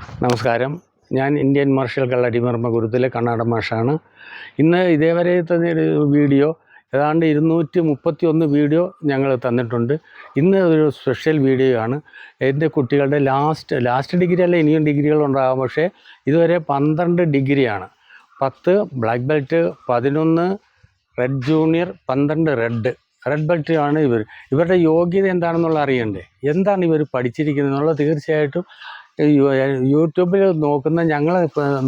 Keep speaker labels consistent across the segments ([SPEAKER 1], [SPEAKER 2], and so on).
[SPEAKER 1] നമസ്കാരം. ഞാൻ Indian martial കളരിമർമ്മ ഗുരുത്തിലെ കണ്ണാടൻ മാഷാണ്. ഇന്ന് ഇതേവരെ തന്നെ ഒരു വീഡിയോ ഏതാണ്ട് ഇരുന്നൂറ്റി മുപ്പത്തി ഒന്ന് വീഡിയോ ഞങ്ങൾ തന്നിട്ടുണ്ട്. ഇന്ന് ഒരു സ്പെഷ്യൽ വീഡിയോ ആണ് എന്റെ കുട്ടികളുടെ ലാസ്റ്റ് ലാസ്റ്റ് ഡിഗ്രി അല്ല ഇനിയും ഡിഗ്രികൾ ഉണ്ടാകാം പക്ഷേ ഇതുവരെ പന്ത്രണ്ട് ഡിഗ്രിയാണ്. പത്ത് ബ്ലാക്ക് ബെൽറ്റ് പതിനൊന്ന് റെഡ് ജൂനിയർ പന്ത്രണ്ട് റെഡ്. റെഡ് ബെൽറ്റ് ആണ് ഇവർ. ഇവരുടെ യോഗ്യത എന്താണെന്നുള്ള അറിയണ്ടേ? എന്താണ് ഇവർ പഠിച്ചിരിക്കുന്നത് എന്നുള്ളത് തീർച്ചയായിട്ടും യൂട്യൂബിൽ നോക്കുന്ന ഞങ്ങൾ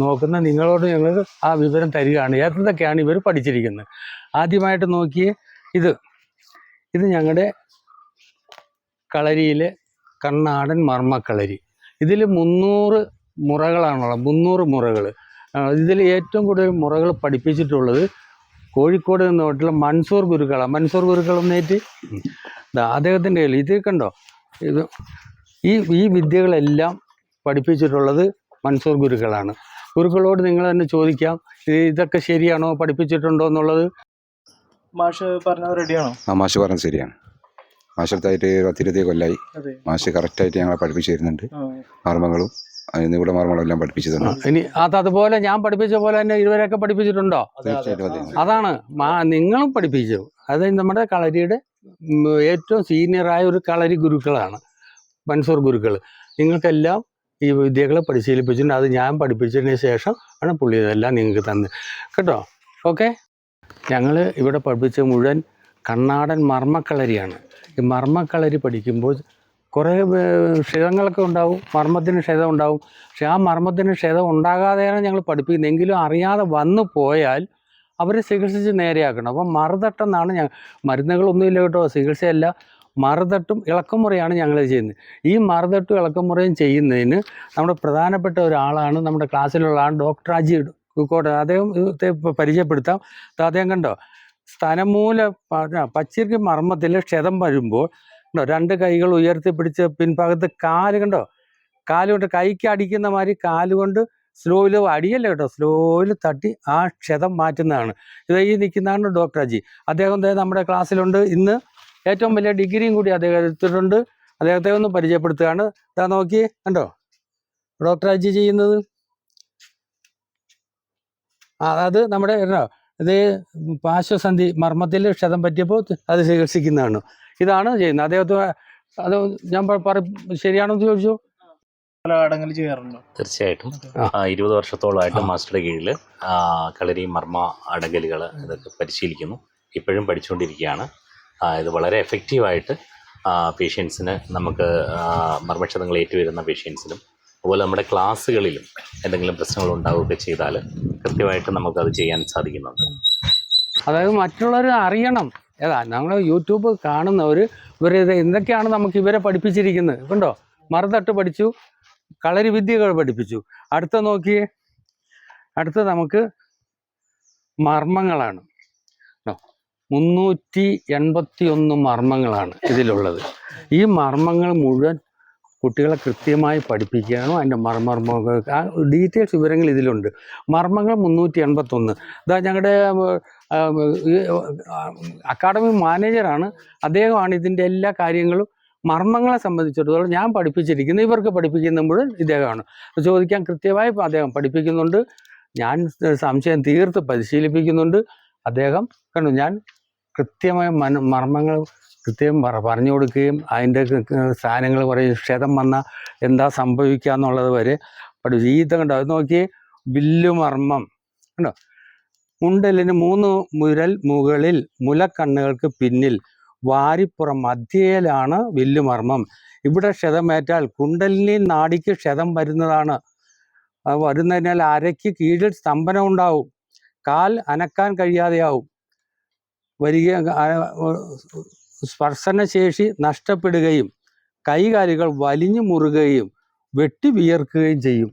[SPEAKER 1] നോക്കുന്ന നിങ്ങളോട് ഞങ്ങൾ ആ വിവരം തരികയാണ്. എന്തൊക്കെയാണ് ഇവർ പഠിച്ചിരിക്കുന്നത് ആദ്യമായിട്ട് നോക്കിയ ഇത്. ഇത് ഞങ്ങളുടെ കളരിയിലെ കർണാടൻ മർമ്മക്കളരി. ഇതിൽ മുന്നൂറ് മുറകളാണുള്ളത് മുന്നൂറ് മുറകൾ ഇതിൽ ഏറ്റവും കൂടുതൽ മുറകൾ പഠിപ്പിച്ചിട്ടുള്ളത് കോഴിക്കോട് നിന്നോട്ടുള്ള മൻസൂർ ഗുരുക്കളാണ് മൻസൂർ ഗുരുക്കൾ എന്നേറ്റ് ദാ അദ്ദേഹത്തിന്റെ കയ്യിൽ ഇത് കണ്ടോ? ഇത് ഈ ഈ വിദ്യകളെല്ലാം പഠിപ്പിച്ചിട്ടുള്ളത് മൻസൂർ ഗുരുക്കളാണ്. ഗുരുക്കളോട് നിങ്ങൾ തന്നെ ചോദിക്കാം ഇതൊക്കെ ശരിയാണോ? പഠിപ്പിച്ചിട്ടുണ്ടോ എന്നുള്ളത്?
[SPEAKER 2] മാഷ് പറഞ്ഞത് റെഡിയാണോ?
[SPEAKER 3] ആ മാഷ് പറഞ്ഞത് ശരിയാണ്. മാഷടുത്തായിട്ട് പത്തിരുപത്തി കൊല്ലായി. മാഷ് കറക്റ്റായിട്ട് ഞങ്ങളെ പഠിപ്പിച്ചു തരുന്നുണ്ട് മർമ്മങ്ങളും അതിന് ഇവിടെ മർമ്മങ്ങളും എല്ലാം പഠിപ്പിച്ചിട്ടുണ്ട്.
[SPEAKER 1] ഇനി അത് അതുപോലെ ഞാൻ പഠിപ്പിച്ച പോലെ തന്നെ ഇതുവരെയൊക്കെ പഠിപ്പിച്ചിട്ടുണ്ടോ? അതാണ്. നിങ്ങളും പഠിപ്പിച്ചു. അത് നമ്മുടെ കളരിയുടെ ഏറ്റവും സീനിയറായ ഒരു കളരി ഗുരുക്കളാണ് മൻസൂർ ഗുരുക്കൾ നിങ്ങൾക്കെല്ലാം ഈ വിദ്യകളെ പരിശീലിപ്പിച്ചിട്ടുണ്ട്. അത് ഞാൻ പഠിപ്പിച്ചതിന് ശേഷം ആണ് പുള്ളി ഇതെല്ലാം നിങ്ങൾക്ക് തന്ന് കേട്ടോ? ഓക്കെ? ഞങ്ങൾ ഇവിടെ പഠിപ്പിച്ച മുഴുവൻ കണ്ണാടൻ മർമ്മക്കളരിയാണ്. ഈ മർമ്മക്കളരി പഠിക്കുമ്പോൾ കുറേ ക്ഷതങ്ങളൊക്കെ ഉണ്ടാവും. മർമ്മത്തിന് ക്ഷതം ഉണ്ടാവും. പക്ഷെ ആ മർമ്മത്തിന് ക്ഷതം ഉണ്ടാകാതെയാണ് ഞങ്ങൾ പഠിപ്പിക്കുന്നത്. എങ്കിലും അറിയാതെ വന്നു പോയാൽ അവരെ ചികിത്സിച്ച് നേരെയാക്കണം. അപ്പം മറുതട്ടെന്നാണ് ഞാൻ മരുന്നുകളൊന്നുമില്ല കേട്ടോ. ചികിത്സയല്ല. മറുതട്ടും ഇളക്കമുറയാണ് ഞങ്ങൾ ചെയ്യുന്നത്. ഈ മറുതട്ടും ഇളക്കമുറയും ചെയ്യുന്നതിന് നമ്മുടെ പ്രധാനപ്പെട്ട ഒരാളാണ് നമ്മുടെ ക്ലാസ്സിലുള്ള ആൾ ഡോക്ടർ അജി കോട്ടെ. അദ്ദേഹം ഇത്തെ പരിചയപ്പെടുത്താം. അദ്ദേഹം കണ്ടോ? സ്ഥലമൂല പ- പച്ചിരിക്ക് മർമ്മത്തിൽ ക്ഷതം വരുമ്പോൾ കണ്ടോ? രണ്ട് കൈകൾ ഉയർത്തി പിടിച്ച് പിൻഭാഗത്ത് കാൽ കണ്ടോ? കാൽ കൊണ്ട് കൈക്ക് അടിക്കുന്ന മാതിരി കാലുകൊണ്ട് സ്ലോയിൽ അടിയല്ല കേട്ടോ. സ്ലോയിൽ തട്ടി ആ ക്ഷതം മാറ്റുന്നതാണ്. ഇത് ഈ നിൽക്കുന്നതാണ് ഡോക്ടർ അജി. അദ്ദേഹം നമ്മുടെ ക്ലാസ്സിലുണ്ട്. ഇന്ന് ഏറ്റവും വലിയ ഡിഗ്രിയും കൂടി അദ്ദേഹം എടുത്തിട്ടുണ്ട്. അദ്ദേഹത്തെ ഒന്ന് പരിചയപ്പെടുത്തുകയാണ്. ഇതാ നോക്കി കണ്ടോ? ഡോക്ടർ അജി ചെയ്യുന്നത്. ആ അത് നമ്മുടെ ഇത് പാശ്വസന്ധി മർമ്മത്തിൽ ക്ഷതം പറ്റിയപ്പോൾ അത് ചികിത്സിക്കുന്നതാണ്. ഇതാണ് ചെയ്യുന്നത്. അദ്ദേഹത്തെ അത് ഞാൻ പറ ശരിയാണോ എന്ന് ചോദിച്ചു?
[SPEAKER 2] ചെയ്യാറുണ്ടോ.
[SPEAKER 4] തീർച്ചയായിട്ടും. ഇരുപത് വർഷത്തോളമായിട്ട്. മാസ്റ്ററുടെ കീഴിൽ കളരി മർമ്മ അടങ്കലുകൾ ഇതൊക്കെ പരിശീലിക്കുന്നു. ഇപ്പോഴും പഠിച്ചുകൊണ്ടിരിക്കുകയാണ്. ഇത് വളരെ എഫക്റ്റീവായിട്ട് പേഷ്യൻസിന് നമുക്ക് മർമ്മക്ഷതങ്ങൾ ഏറ്റുവരുന്ന പേഷ്യൻസിനും അതുപോലെ നമ്മുടെ ക്ലാസ്സുകളിലും എന്തെങ്കിലും പ്രശ്നങ്ങൾ ഉണ്ടാവുകയൊക്കെ ചെയ്താൽ കൃത്യമായിട്ട് നമുക്കത് ചെയ്യാൻ സാധിക്കുന്നുണ്ട്.
[SPEAKER 1] അതായത് മറ്റുള്ളവർ അറിയണം. ഏതാ ഞങ്ങൾ യൂട്യൂബ് കാണുന്നവർ ഇവർ എന്തൊക്കെയാണ് നമുക്ക് ഇവരെ പഠിപ്പിച്ചിരിക്കുന്നത്? കണ്ടോ? മറുതട്ട് പഠിച്ചു കളരി വിദ്യകൾ പഠിപ്പിച്ചു. അടുത്ത നോക്കിയേ അടുത്ത നമുക്ക് മർമ്മങ്ങളാണ്. മുന്നൂറ്റി എൺപത്തി ഒന്ന് മർമ്മങ്ങളാണ് ഇതിലുള്ളത്. ഈ മർമ്മങ്ങൾ മുഴുവൻ കുട്ടികളെ കൃത്യമായി പഠിപ്പിക്കുകയാണോ അതിന്റെ മർമ്മർമ്മങ്ങൾ ആ ഡീറ്റെയിൽസ് വിവരങ്ങൾ ഇതിലുണ്ട്. മർമ്മങ്ങൾ മുന്നൂറ്റി എൺപത്തൊന്ന് ഇതാ ഞങ്ങളുടെ അക്കാഡമി മാനേജറാണ്. അദ്ദേഹമാണ് ഇതിന്റെ എല്ലാ കാര്യങ്ങളും മർമ്മങ്ങളെ സംബന്ധിച്ചിടത്തോളം ഞാൻ പഠിപ്പിച്ചിരിക്കുന്നു ഇവർക്ക് പഠിപ്പിക്കുന്ന മുഴുവൻ ഇദ്ദേഹമാണ്. ചോദിക്കാൻ കൃത്യമായി അദ്ദേഹം പഠിപ്പിക്കുന്നുണ്ട്. ഞാൻ സംശയം തീർത്ത് പരിശീലിപ്പിക്കുന്നുണ്ട്. അദ്ദേഹം കണ്ടു ഞാൻ കൃത്യമായ മന മർമ്മങ്ങൾ കൃത്യം പറ പറഞ്ഞു കൊടുക്കുകയും അതിന്റെ സാധനങ്ങൾ പറയും ക്ഷതം വന്നാൽ എന്താ സംഭവിക്കുക എന്നുള്ളത് വരെ പഠിച്ചു ഈ കണ്ടോ? അത് വില്ലു മർമ്മം. കണ്ടോ? മുണ്ടലിന് മൂന്ന് മുരൽ മുകളിൽ മുലക്കണ്ണുകൾക്ക് പിന്നിൽ വാരിപ്പുറം മധ്യയിലാണ് വില്ലുമർമ്മം ഇവിടെ ക്ഷതമേറ്റാൽ കുണ്ടലിനി നാടിക്ക് ക്ഷതം വരുന്നതാണ്. വരുന്നതിനാൽ അരയ്ക്ക് കീഴിൽ സ്തംഭനം ഉണ്ടാവും. കാൽ അനക്കാൻ കഴിയാതെയാവും. വരിക ആ- സ്പർശനശേഷി നഷ്ടപ്പെടുകയും കൈകാലുകൾ വലിഞ്ഞു മുറുകയും വെട്ടി വിയർക്കുകയും ചെയ്യും.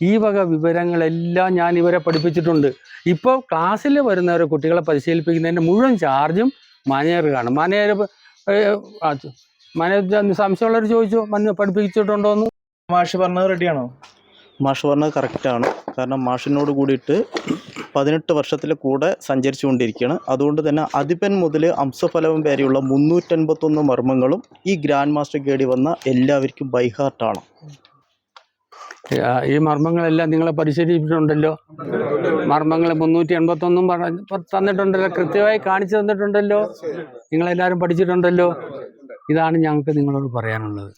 [SPEAKER 1] ഈ വക വിവരങ്ങളെല്ലാം ഞാൻ ഇവരെ പഠിപ്പിച്ചിട്ടുണ്ട്. ഇപ്പോൾ ക്ലാസ്സിൽ വരുന്നവരെ കുട്ടികളെ പരിശീലിപ്പിക്കുന്നതിന്റെ മുഴുവൻ ചാർജും മനേറുകയാണ് കാണും മാനേജർ മാനേജർ സംശയമുള്ളവർ ചോദിച്ചു? മഞ്ഞ പഠിപ്പിച്ചിട്ടുണ്ടോ എന്ന്?
[SPEAKER 2] മാഷ് പറഞ്ഞത് റെഡിയാണോ
[SPEAKER 5] മാഷ് പറഞ്ഞത് കറക്റ്റാണ് കാരണം മാഷിനോട് കൂടിയിട്ട് പതിനെട്ട് വർഷത്തിൽ കൂടെ സഞ്ചരിച്ചുകൊണ്ടിരിക്കുകയാണ്. അതുകൊണ്ട് തന്നെ അതിപ്പൻ മുതൽ അംശഫലവും വരെയുള്ള മുന്നൂറ്റൻപത്തൊന്ന് മർമ്മങ്ങളും ഈ ഗ്രാൻഡ് മാസ്റ്റർ കേടി വന്ന എല്ലാവർക്കും ബൈഹാർട്ടാണ്
[SPEAKER 1] ഈ മർമ്മങ്ങളെല്ലാം നിങ്ങളെ പരിശീലിപ്പിച്ചിട്ടുണ്ടല്ലോ. മർമ്മങ്ങൾ മുന്നൂറ്റി എൺപത്തൊന്നും തന്നിട്ടുണ്ടല്ലോ. കൃത്യമായി കാണിച്ചു തന്നിട്ടുണ്ടല്ലോ. നിങ്ങളെല്ലാവരും പഠിച്ചിട്ടുണ്ടല്ലോ. ഇതാണ് ഞങ്ങൾക്ക് നിങ്ങളോട് പറയാനുള്ളത്.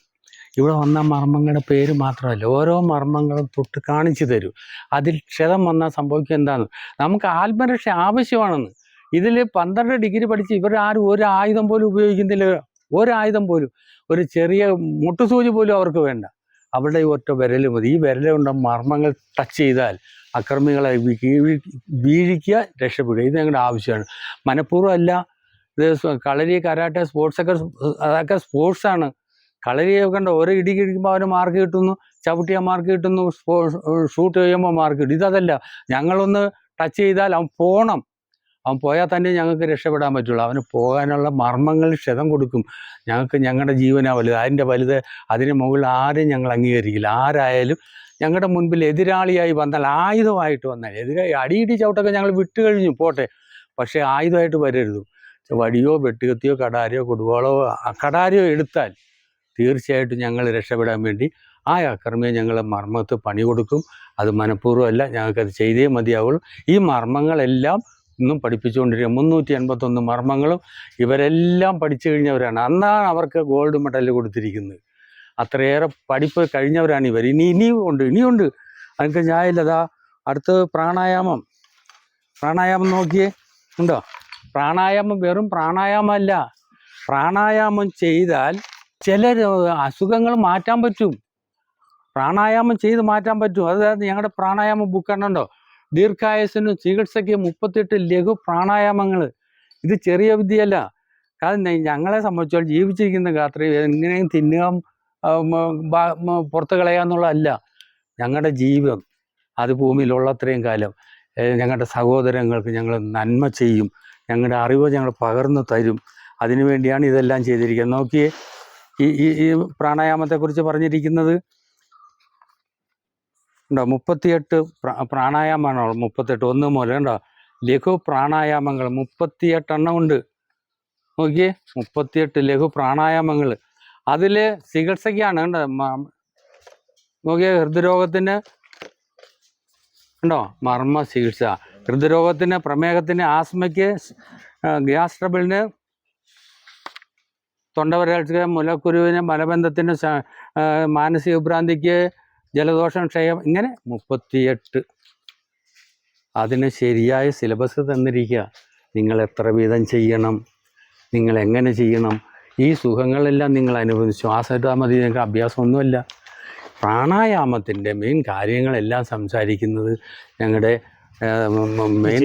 [SPEAKER 1] ഇവിടെ വന്ന മർമ്മങ്ങളുടെ പേര് മാത്രമല്ല ഓരോ മർമ്മങ്ങളും തൊട്ട് കാണിച്ചു തരും. അതിൽ ക്ഷതം വന്നാൽ സംഭവിക്കുക എന്താണ് നമുക്ക് ആത്മരക്ഷ ആവശ്യമാണെന്ന്. ഇതിൽ പന്ത്രണ്ട് ഡിഗ്രി പഠിച്ച് ആരും ഒരു ആയുധം പോലും ഉപയോഗിക്കുന്നില്ല. ഒരു ആയുധം പോലും. ഒരു ചെറിയ മുട്ടുസൂചി പോലും അവർക്ക് വേണ്ട. അവരുടെ ഈ ഒറ്റ വിരൽ മതി. ഈ വിരലുകൊണ്ട് മർമ്മങ്ങൾ ടച്ച് ചെയ്താൽ അക്രമികളെ വീഴിക്കുക രക്ഷപ്പെടുക. ഇത് ഞങ്ങളുടെ ആവശ്യമാണ്. മനഃപൂർവം അല്ല ഇത് കളരി കരാട്ടെ സ്പോർട്സൊക്കെ അതൊക്കെ സ്പോർട്സാണ് കളരിയൊക്കെ കണ്ട? ഓരോ ഇടി കിഴിക്കുമ്പോൾ അവന് മാർക്ക് കിട്ടുന്നു ചവിട്ടിയാൽ മാർക്ക് കിട്ടുന്നു ഷൂട്ട് ചെയ്യുമ്പോൾ മാർക്ക് കിട്ടും ഇതല്ല ഞങ്ങളൊന്ന് ടച്ച് ചെയ്താൽ അവൻ പോകണം അവൻ പോയാൽ തന്നെ ഞങ്ങൾക്ക് രക്ഷപ്പെടാൻ പറ്റുള്ളൂ. അവന് പോകാനുള്ള മർമ്മങ്ങൾ ക്ഷതം കൊടുക്കും. ഞങ്ങൾക്ക് ഞങ്ങളുടെ ജീവനാ വലുത്. അതിന്റെ വലുത് അതിന് മുകളിൽ ആരും ഞങ്ങൾ അംഗീകരിക്കില്ല. ആരായാലും ഞങ്ങളുടെ മുൻപിൽ എതിരാളിയായി വന്നാൽ ആയുധമായിട്ട് വന്നാൽ എതിരെ അടിയിടി ചവിട്ടൊക്കെ ഞങ്ങൾ വിട്ടു കഴിഞ്ഞു പോട്ടെ. പക്ഷേ ആയുധമായിട്ട് വരരുത്. വടിയോ വെട്ടുകത്തിയോ കടാരിയോ കൊടുവാളോ കടാരയോ എടുത്താൽ തീർച്ചയായിട്ടും ഞങ്ങൾ രക്ഷപ്പെടാൻ വേണ്ടി ആ അക്രമിയെ ഞങ്ങൾ മർമ്മത്ത് പണി കൊടുക്കും. അത് മനഃപൂർവമല്ല ഞങ്ങൾക്കത് ചെയ്തേ മതിയാവുള്ളൂ. ഈ മർമ്മങ്ങളെല്ലാം ഇന്നും പഠിപ്പിച്ചുകൊണ്ടിരിക്കുക മുന്നൂറ്റി എൺപത്തൊന്ന് മർമ്മങ്ങളും ഇവരെല്ലാം പഠിച്ചു കഴിഞ്ഞവരാണ്. അന്നാണ് അവർക്ക് ഗോൾഡ് മെഡൽ കൊടുത്തിരിക്കുന്നത്. അത്രയേറെ പഠിപ്പ് കഴിഞ്ഞവരാണ് ഇവർ. ഇനി ഇനിയും ഉണ്ട് ഇനിയുണ്ട് അതൊക്കെ ഞാനില്ലതാ അടുത്ത് പ്രാണായാമം. പ്രാണായാമം നോക്കിയേ. ഉണ്ടോ? പ്രാണായാമം വെറും പ്രാണായാമമല്ല. പ്രാണായാമം ചെയ്താൽ ചില അസുഖങ്ങൾ മാറ്റാൻ പറ്റും. പ്രാണായാമം ചെയ്ത് മാറ്റാൻ പറ്റും. അതായത് ഞങ്ങളുടെ പ്രാണായാമ ബുക്ക് കണ്ടോ? ദീർഘായുസിനും ചികിത്സയ്ക്ക് മുപ്പത്തെട്ട് ലഘു പ്രാണായാമങ്ങൾ ഇത് ചെറിയ വിദ്യയല്ല. കാരണം ഞങ്ങളെ സംബന്ധിച്ചോളം ജീവിച്ചിരിക്കുന്ന രാത്രി എങ്ങനെയും തിന്നുക പുറത്ത് കളയുക എന്നുള്ളതല്ല. ഞങ്ങളുടെ ജീവിതം അത് ഭൂമിയിലുള്ള അത്രയും കാലം ഞങ്ങളുടെ സഹോദരങ്ങൾക്ക് ഞങ്ങൾ നന്മ ചെയ്യും. ഞങ്ങളുടെ അറിവ് ഞങ്ങൾ പകർന്നു തരും. അതിനുവേണ്ടിയാണ് ഇതെല്ലാം ചെയ്തിരിക്കുന്നത്. നോക്കിയേ ഈ ഈ ഈ പ്രാണായാമത്തെക്കുറിച്ച് പറഞ്ഞിരിക്കുന്നത് ഉണ്ടോ മുപ്പത്തിയെട്ട് പ്രാ- പ്രാണായാമമാണോ മുപ്പത്തെട്ട് ഒന്ന് മുതൽ ഉണ്ടോ ലഘു പ്രാണായാമങ്ങൾ മുപ്പത്തിയെട്ടെണ്ണം ഉണ്ട്. നോക്കിയേ മുപ്പത്തിയെട്ട് ലഘു പ്രാണായാമങ്ങൾ. അതിൽ ചികിത്സയ്ക്കാണ് കണ്ടോ? മ- നോക്കിയേ ഹൃദ്രോഗത്തിന് ഉണ്ടോ മർമ്മ ചികിത്സ. ഹൃദ്രോഗത്തിന് പ്രമേഹത്തിന് ആസ്മയ്ക്ക് ഗ്യാസ് ട്രബിളിന് തൊണ്ടവരൾച്ച മുലക്കുരുവിന് മലബന്ധത്തിന് മാനസിക വിഭ്രാന്തിക്ക് ജലദോഷം ക്ഷയം ഇങ്ങനെ മുപ്പത്തിയെട്ട്. അതിന് ശരിയായ സിലബസ് തന്നിരിക്കുക. നിങ്ങൾ എത്ര വീതം ചെയ്യണം? നിങ്ങൾ എങ്ങനെ ചെയ്യണം? ഈ സുഖങ്ങളെല്ലാം നിങ്ങൾ അനുഭവിച്ചു. ശ്വാസത്താൽ മതി നിങ്ങൾക്ക് അഭ്യാസമൊന്നുമല്ല. പ്രാണായാമത്തിന്റെ മെയിൻ കാര്യങ്ങളെല്ലാം സംസാരിക്കുന്നത് ഞങ്ങളുടെ മെയിൻ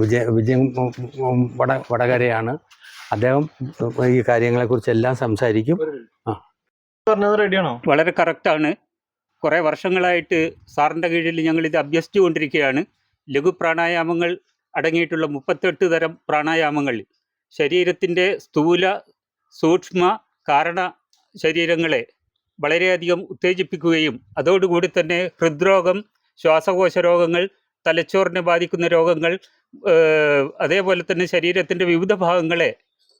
[SPEAKER 1] വിജയ വിജയം വട വടകരയാണ്. അദ്ദേഹം ഈ കാര്യങ്ങളെക്കുറിച്ചെല്ലാം സംസാരിക്കും.
[SPEAKER 2] പറഞ്ഞത് റെഡിയാണോ?
[SPEAKER 6] വളരെ കറക്റ്റാണ് കുറേ വർഷങ്ങളായിട്ട് സാറിന്റെ കീഴിൽ ഞങ്ങൾ ഇത് അഭ്യസിച്ചു കൊണ്ടിരിക്കുകയാണ്. ലഘു പ്രാണായാമങ്ങൾ അടങ്ങിയിട്ടുള്ള മുപ്പത്തെട്ട് തരം പ്രാണായാമങ്ങൾ. ശരീരത്തിന്റെ സ്ഥൂല സൂക്ഷ്മ കാരണ ശരീരങ്ങളെ വളരെയധികം ഉത്തേജിപ്പിക്കുകയും അതോടുകൂടി തന്നെ ഹൃദ്രോഗം ശ്വാസകോശ രോഗങ്ങൾ തലച്ചോറിനെ ബാധിക്കുന്ന രോഗങ്ങൾ അതേപോലെ തന്നെ ശരീരത്തിന്റെ വിവിധ ഭാഗങ്ങളെ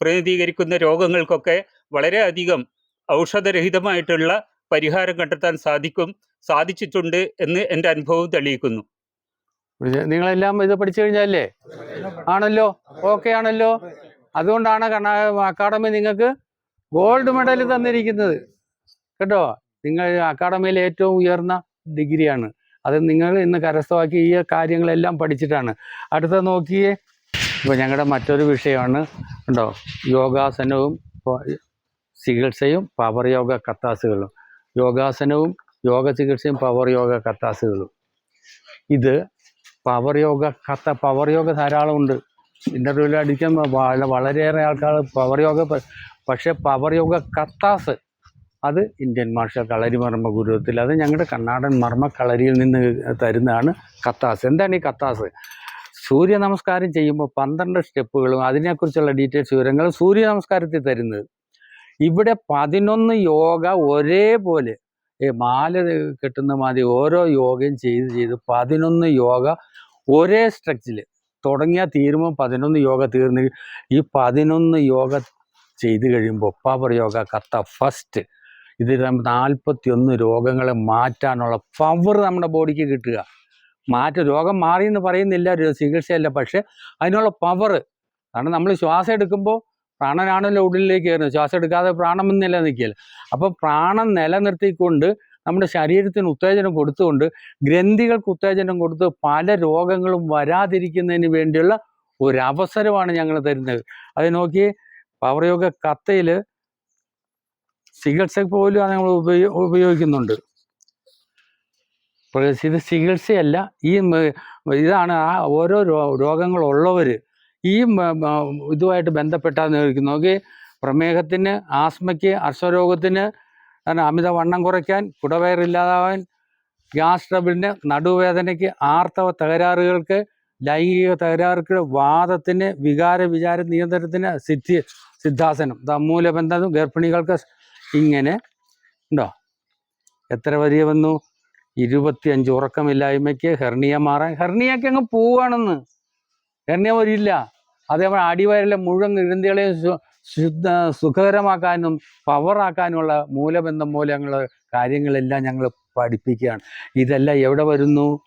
[SPEAKER 6] പ്രതിനിധീകരിക്കുന്ന രോഗങ്ങൾക്കൊക്കെ വളരെയധികം ഔഷധരഹിതമായിട്ടുള്ള പരിഹാരം കണ്ടെത്താൻ സാധിക്കും സാധിച്ചിട്ടുണ്ട് എന്ന് എന്റെ അനുഭവം തെളിയിക്കുന്നു
[SPEAKER 1] നിങ്ങളെല്ലാം ഇത് പഠിച്ചു കഴിഞ്ഞാലേ ആണല്ലോ ഓക്കെ ആണല്ലോ അതുകൊണ്ടാണ് അക്കാഡമി നിങ്ങൾക്ക് ഗോൾഡ് മെഡൽ തന്നിരിക്കുന്നത് കേട്ടോ നിങ്ങൾ അക്കാഡമിയിലെ ഏറ്റവും ഉയർന്ന ഡിഗ്രിയാണ് അത് നിങ്ങൾ ഇന്ന് കരസ്ഥമാക്കി ഈ കാര്യങ്ങളെല്ലാം പഠിച്ചിട്ടാണ് അടുത്ത നോക്കിയേ ഇപ്പോൾ ഞങ്ങളുടെ മറ്റൊരു വിഷയമാണ് ഉണ്ടോ യോഗാസനവും ചികിത്സയും പവർ യോഗ കത്താസുകളും. യോഗാസനവും യോഗ ചികിത്സയും പവർ യോഗ കത്താസുകളും. ഇത് പവർ യോഗ കത്ത പവർ യോഗ ധാരാളം ഉണ്ട്. ഇന്റർവ്യൂവിൽ അടിക്കാൻ വള- വളരെയേറെ ആൾക്കാർ പവർ യോഗ പക്ഷെ പക്ഷേ പവർ യോഗ കത്താസ് അത് ഇന്ത്യൻ മാർഷൽ കളരി മർമ്മ ഗുരുവത്തിൽ അത് ഞങ്ങളുടെ കർണാടൻ മർമ്മ കളരിയിൽ നിന്ന് തരുന്നതാണ് കത്താസ്. എന്താണ് ഈ കത്താസ്? സൂര്യ നമസ്കാരം ചെയ്യുമ്പോൾ പന്ത്രണ്ട് സ്റ്റെപ്പുകളും അതിനെക്കുറിച്ചുള്ള ഡീറ്റെയിൽസ് വിവരങ്ങൾ സൂര്യ നമസ്കാരത്തിൽ തരുന്നത്. ഇവിടെ പതിനൊന്ന് യോഗ ഒരേപോലെ ഈ മാല കെട്ടുന്ന മാതിരി ഓരോ യോഗയും ചെയ്ത് ചെയ്ത് പതിനൊന്ന് യോഗ ഒരേ സ്ട്രെച്ചിൽ തുടങ്ങിയാൽ തീരുമ്പോൾ പതിനൊന്ന് യോഗ തീർന്ന് ഈ പതിനൊന്ന് യോഗ ചെയ്ത് കഴിയുമ്പോൾ പവർ യോഗ കത്ത ഫസ്റ്റ് ഇത് നാൽപ്പത്തി ഒന്ന് രോഗങ്ങളെ മാറ്റാനുള്ള പവർ നമ്മുടെ ബോഡിക്ക് കിട്ടുക. മാറ്റ രോഗം മാറി എന്ന് പറയുന്നില്ല ചികിത്സയല്ല പക്ഷെ അതിനുള്ള പവർ കാരണം നമ്മൾ ശ്വാസം എടുക്കുമ്പോൾ പ്രാണനാണല്ലോ ഉള്ളിലേക്ക് കയറുന്നത്. ശ്വാസം എടുക്കാതെ പ്രാണം നിലനിൽക്കില്ല അപ്പോൾ പ്രാണം നിലനിർത്തിക്കൊണ്ട് നമ്മുടെ ശരീരത്തിന് ഉത്തേജനം കൊടുത്തുകൊണ്ട് ഗ്രന്ഥികൾക്ക് ഉത്തേജനം കൊടുത്ത് പല രോഗങ്ങളും വരാതിരിക്കുന്നതിന് വേണ്ടിയുള്ള ഒരു അവസരമാണ് ഞങ്ങൾ തരുന്നത്. അത് നോക്കി പവർയോഗ കത്തയിൽ ചികിത്സ പോലും അത് നമ്മൾ ഉപയോ ഉപയോഗിക്കുന്നുണ്ട്. ഇത് ചികിത്സയല്ല. ഈ ഇതാണ് ആ ഓരോ രോഗങ്ങളുള്ളവർ ഈ ഇതുമായിട്ട് ബന്ധപ്പെട്ടാന്ന് ചോദിക്കുന്നു. നോക്കി പ്രമേഹത്തിന് ആസ്മയ്ക്ക് അർശരോഗത്തിന് അങ്ങനെ അമിത വണ്ണം കുറയ്ക്കാൻ കുടവയറില്ലാതാവാൻ ഗ്യാസ് ട്രബിളിന് നടുവേദനയ്ക്ക് ആർത്തവ തകരാറുകൾക്ക് ലൈംഗിക തകരാറുകൾ വാദത്തിന് വികാര വിചാര നിയന്ത്രണത്തിന് സിദ്ധി സിദ്ധാസനം. മൂലബന്ധം ഗർഭിണികൾക്ക് ഇങ്ങനെ. ഉണ്ടോ? എത്ര വലിയ വന്നു? ഇരുപത്തിയഞ്ച് ഉറക്കമില്ലായ്മയ്ക്ക് ഹെർണിയ മാറാൻ ഹെർണിയൊക്കെ അങ്ങ് പോവുകയാണെന്ന് ഹെർണിയ വരില്ല. അതേപോലെ അടിവയറിലെ മുഴുവൻ ശു- ശുദ്ധ സുഖകരമാക്കാനും പവറാക്കാനുമുള്ള മൂലബന്ധം മൂലങ്ങൾ കാര്യങ്ങളെല്ലാം ഞങ്ങൾ പഠിപ്പിക്കുകയാണ്. ഇതെല്ലാം എവിടെ വരുന്നു?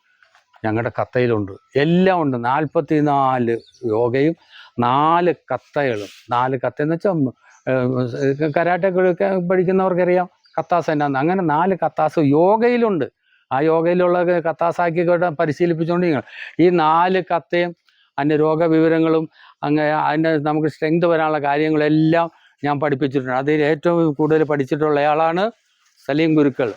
[SPEAKER 1] ഞങ്ങളുടെ കത്തയിലുണ്ട്. എല്ലാം ഉണ്ട്. നാൽപ്പത്തി നാല് യോഗയും നാല് കത്തകളും. നാല് കത്ത എന്ന് വെച്ചാൽ കരാട്ടൊക്കെ പഠിക്കുന്നവർക്കറിയാം. കത്താസ് എന്നാന്ന്. അങ്ങനെ നാല് കത്താസ് യോഗയിലുണ്ട്. ആ യോഗയിലുള്ള കത്താസാക്കി കൊണ്ട് പരിശീലിപ്പിച്ചുകൊണ്ട് നിങ്ങൾ ഈ നാല് കത്തയും അതിന്റെ രോഗവിവരങ്ങളും അങ്ങനെ അതിന്റെ നമുക്ക് സ്ട്രെങ്ത് വരാനുള്ള കാര്യങ്ങളെല്ലാം ഞാൻ പഠിപ്പിച്ചിട്ടുണ്ട്. അതിൽ ഏറ്റവും കൂടുതൽ പഠിച്ചിട്ടുള്ള ആളാണ് സലീം ഗുരുക്കൾ.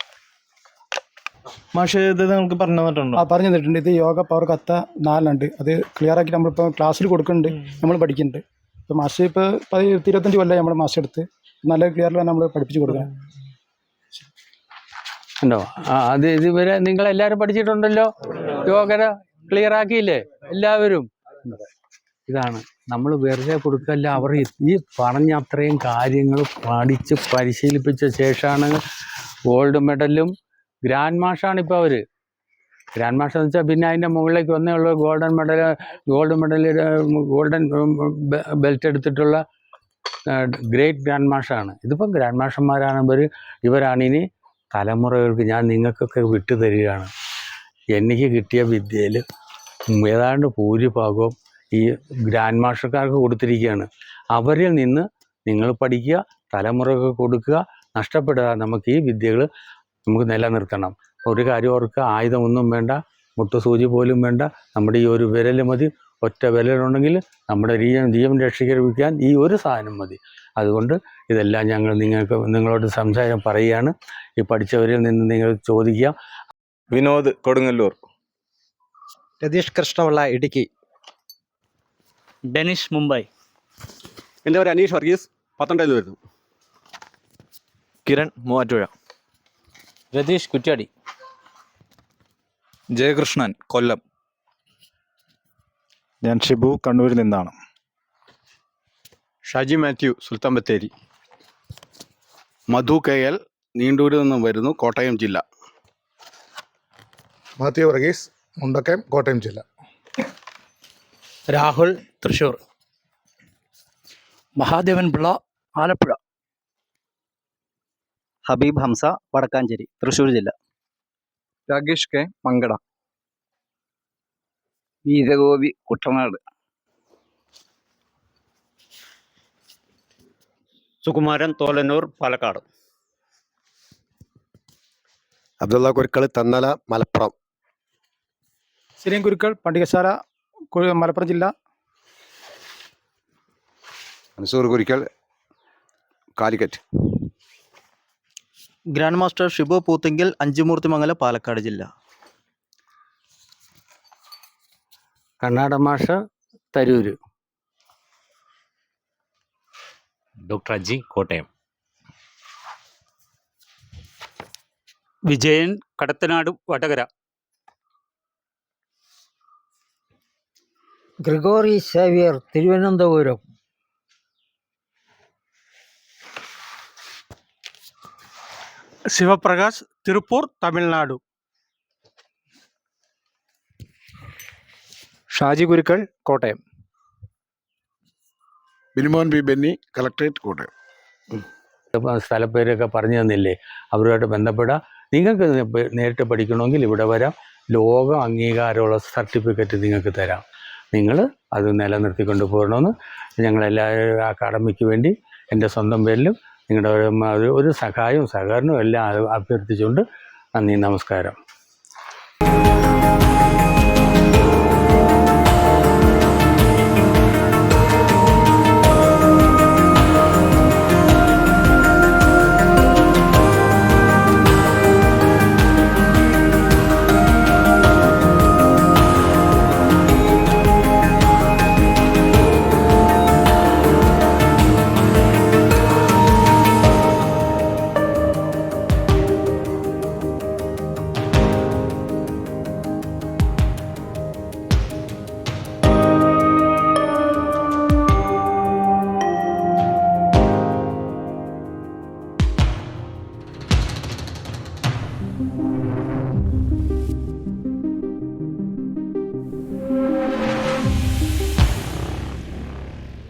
[SPEAKER 2] മാഷ് ഇത് നിങ്ങൾക്ക് പറഞ്ഞു തന്നിട്ടുണ്ടോ?
[SPEAKER 7] ആ പറഞ്ഞു തന്നിട്ടുണ്ട്. ഇത് യോഗ പവർ കത്ത നാലുണ്ട്. അത് ക്ലിയർ ആക്കി നമ്മളിപ്പോൾ ക്ലാസ്സിൽ കൊടുക്കുന്നുണ്ട്. നമ്മൾ പഠിക്കുന്നുണ്ട്. ഇപ്പോൾ മാഷ് ഇപ്പോൾ പത്ത് ഇരുപത്തഞ്ച് കൊല്ലം നമ്മൾ മാഷെടുത്ത്. എടുത്ത് നല്ല ക്ലിയറിലാണ് നമ്മൾ പഠിപ്പിച്ചു കൊടുക്കുക
[SPEAKER 1] ഉണ്ടോ? ആ അത് ഇതുവരെ നിങ്ങൾ എല്ലാവരും പഠിച്ചിട്ടുണ്ടല്ലോ? യോഗര ക്ലിയർ ആക്കിയില്ലേ? എല്ലാവരും. ഇതാണ്. നമ്മൾ വെറുതെ കൊടുക്കല്ല അവർ ഈ പറഞ്ഞ അത്രയും കാര്യങ്ങൾ പഠിച്ച് പരിശീലിപ്പിച്ച ശേഷമാണ് ഗോൾഡ് മെഡലും ഗ്രാൻഡ് മാഷാണ് ഇപ്പോൾ അവർ ഗ്രാൻഡ് മാഷ് എന്ന് വെച്ചാൽ പിന്നെ അതിന്റെ മുകളിലേക്ക് വന്നേ ഉള്ളൂ golden medal gold medal golden belt എടുത്തിട്ടുള്ള ഗ്രേറ്റ് ഗ്രാൻഡ് മാഷാണ് ഇതിപ്പം ഗ്രാൻഡ് മാഷന്മാരാണ് ഇവർ ഇനി തലമുറകൾക്ക് ഞാൻ നിങ്ങൾക്കൊക്കെ വിട്ടു തരികയാണ്. എനിക്ക് കിട്ടിയ വിദ്യയിൽ ഏതാണ്ട് ഭൂരിഭാഗവും ഈ ഗ്രാൻഡ് മാസ്റ്റർക്കാർക്ക് കൊടുത്തിരിക്കുകയാണ്. അവരിൽ നിന്ന് നിങ്ങൾ പഠിക്കുക തലമുറകൾക്ക് കൊടുക്കുക നഷ്ടപ്പെടുക നമുക്ക് ഈ വിദ്യകൾ നമുക്ക് നിലനിർത്തണം. ഒരു കാര്യം ഓർക്കുക ആയുധമൊന്നും വേണ്ട മുട്ടുസൂചി പോലും വേണ്ട. നമ്മുടെ ഈ ഒരു വിരൽ മതി. ഒറ്റ വിരലുണ്ടെങ്കിൽ നമ്മുടെ ജീവൻ ജീവൻ രക്ഷിക്കാൻ ഈ ഒരു സാധനം മതി. അതുകൊണ്ട് ഇതെല്ലാം ഞങ്ങൾ നിങ്ങൾക്ക് നിങ്ങളോട് സംസാരം പറയുകയാണ്. ഈ പഠിച്ചവരിൽ നിന്ന് നിങ്ങൾ ചോദിക്കുക
[SPEAKER 8] വിനോദ് കൊടുങ്ങല്ലൂർ.
[SPEAKER 9] രതീഷ് കൃഷ്ണപിള്ള ഇടുക്കി.
[SPEAKER 6] ഡെനിഷ് മുംബൈ.
[SPEAKER 8] എന്റെ പേര് അനീഷ് വർഗീസ്. പത്തനംതിട്ടയിൽ വരുന്നു.
[SPEAKER 2] കിരൺ മൂവാറ്റുപുഴ.
[SPEAKER 9] രതീഷ് കുറ്റ്യാടി.
[SPEAKER 8] ജയകൃഷ്ണൻ കൊല്ലം.
[SPEAKER 7] ഞാൻ ഷിബു കണ്ണൂരിൽ നിന്നാണ്.
[SPEAKER 10] ഷാജി മാത്യു സുൽത്താൻ ബത്തേരി മധു കെ എൽ നീണ്ടൂരിൽ നിന്നും വരുന്നു കോട്ടയം ജില്ല.
[SPEAKER 11] മാത്യു വർഗീസ് മുണ്ടക്കയം കോട്ടയം ജില്ല.
[SPEAKER 9] രാഹുൽ തൃശൂർ മഹാദേവൻ പിള്ള ആലപ്പുഴ.
[SPEAKER 5] ഹബീബ് ഹംസ വടക്കാഞ്ചേരി തൃശ്ശൂർ ജില്ല.
[SPEAKER 8] രാകേഷ് കെ മങ്കട.
[SPEAKER 9] ഗീതഗോപി കുട്ടനാട്.
[SPEAKER 6] സുകുമാരൻ തോലന്നൂർ പാലക്കാട്.
[SPEAKER 10] അബ്ദുള്ള കുരുക്കൾ തന്നല മലപ്പുറം.
[SPEAKER 7] സിരിയൻ കുരുക്കൾ പണ്ടികശാല മലപ്പുറം ജില്ല.
[SPEAKER 3] മൻസൂർ കുരിക്കൽ കാലിക്കറ്റ്.
[SPEAKER 5] ഗ്രാൻഡ് മാസ്റ്റർ ഷിബു പൂത്തിങ്കിൽ അഞ്ചുമൂർത്തിമംഗല പാലക്കാട് ജില്ല
[SPEAKER 1] കർണാടക മാഷ് Tarur
[SPEAKER 4] doctor Aji Kottayam
[SPEAKER 6] Vijayan Kadathanad Vadakara
[SPEAKER 9] Gregory Xavier Thiruvananthapuram
[SPEAKER 2] Sivaprakash Tiruppur Tamil Nadu.
[SPEAKER 7] Shaji Gurukkal Kottayam.
[SPEAKER 10] Binimon B Benny collectorate Kottayam.
[SPEAKER 1] സ്ഥലപ്പേരൊക്കെ പറഞ്ഞു തന്നില്ലേ? അവരുമായിട്ട് ബന്ധപ്പെടാം. നിങ്ങൾക്ക് നേരിട്ട് പഠിക്കണമെങ്കിൽ ഇവിടെ വരാം. ലോക അംഗീകാരമുള്ള സർട്ടിഫിക്കറ്റ് നിങ്ങൾക്ക് തരാം. നിങ്ങൾ അത് നിലനിർത്തിക്കൊണ്ട് പോകണമെന്ന് ഞങ്ങളെല്ലാവരും അക്കാഡമിക്ക് വേണ്ടി എന്റെ സ്വന്തം പേരിലും നിങ്ങളുടെ ഒരു ഒരു സഹായവും സഹകരണവും എല്ലാം അഭ്യർത്ഥിച്ചുകൊണ്ട് നന്ദി നമസ്കാരം.